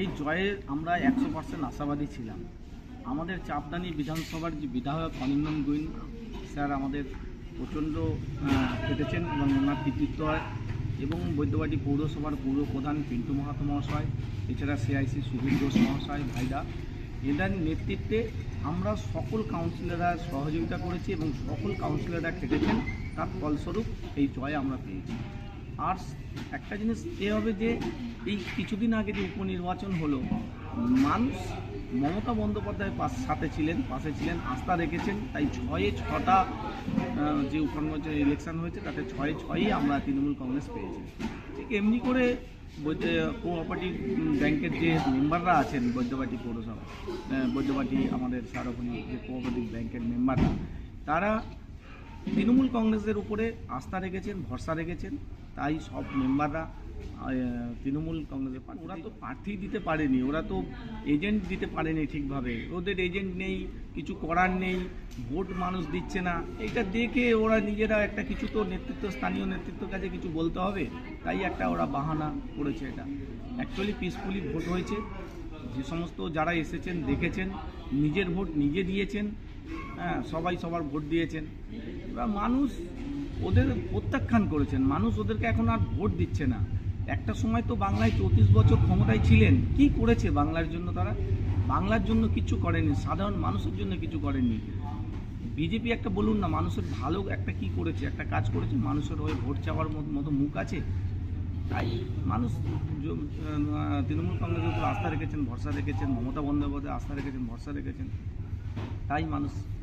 এই জয়ের আমরা একশো পার্সেন্ট আশাবাদী ছিলাম। আমাদের চাপদানি বিধানসভার যে বিধায়ক অনিন্দন গোয়েন স্যার আমাদের প্রচণ্ড খেটেছেন এবং ওনার কৃতিত্ব হয় এবং বৈদ্যবাটি পৌরসভার পৌর প্রধান পিন্টু মাহাতো মহাশয়, এছাড়া সিআইসি সুবীর ঘোষ মহাশয়, ভাইরা। এদের নেতৃত্বে আমরা সকল কাউন্সিলররা সহযোগিতা করেছি এবং সকল কাউন্সিলররা খেটেছেন। তার ফলস্বরূপ এই জয় আমরা পেয়েছি। আর একটা জিনিস এ হবে যে, এই কিছুদিন আগে যে উপনির্বাচন হলো, মানুষ মমতা বন্দ্যোপাধ্যায়ের পাশ, সাথে ছিলেন, পাশে ছিলেন, আস্থা রেখেছেন। তাই ছয়ে ছটা যে উপনির্বাচন ইলেকশন হয়েছে, তাতে ছয়ে ছয়ই আমরা তৃণমূল কংগ্রেস পেয়েছি। ঠিক এমনি করে কোঅপারেটিভ ব্যাংকের যে মেম্বাররা আছেন, বৈদ্যবাটি পৌরসভা বৈদ্যবাটি আমাদের সারকনি যে কোঅপারেটিভ ব্যাংকের মেম্বাররা, তারা তৃণমূল কংগ্রেসের উপরে আস্থা রেখেছেন, ভরসা রেখেছেন, তাই সব মেম্বাররা তৃণমূল কংগ্রেসের ওরা তো প্রার্থী দিতে পারেনি, ওরা তো এজেন্ট দিতে পারেনি ঠিকভাবে। ওদের এজেন্ট নেই, কিছু করার নেই, ভোট মানুষ দিচ্ছে না। এটা দেখে ওরা নিজেরা একটা কিছু তো নেতৃত্ব, স্থানীয় নেতৃত্বের কাছে কিছু বলতে হবে, তাই একটা ওরা বাহানা করেছে এটা। অ্যাকচুয়ালি পিসফুলি ভোট হয়েছে। যে সমস্ত যারা এসেছেন, দেখেছেন, নিজের ভোট নিজে দিয়েছেন হ্যাঁ সবাই সবার ভোট দিয়েছেন। এবার মানুষ ওদের প্রত্যাখ্যান করেছেন। মানুষ ওদেরকে এখন আর ভোট দিচ্ছে না। একটা সময় তো বাংলায় চৌত্রিশ বছর ক্ষমতায় ছিলেন। কি করেছে বাংলার জন্য তারা? বাংলার জন্য কিছু করেনি। সাধারণ মানুষের জন্য কিছু করেনি বিজেপি একটা বলুন না, মানুষের ভালো একটা কি করেছে? একটা কাজ করেছে? মানুষের হয়ে ভোট চাওয়ার মতো- মুখ আছে? তাই মানুষ তৃণমূল কংগ্রেসের উপর আস্থা রেখেছেন, ভরসা রেখেছেন, মমতা বন্দ্যোপাধ্যায় আস্থা রেখেছেন, ভরসা রেখেছেন। তাই মানুষ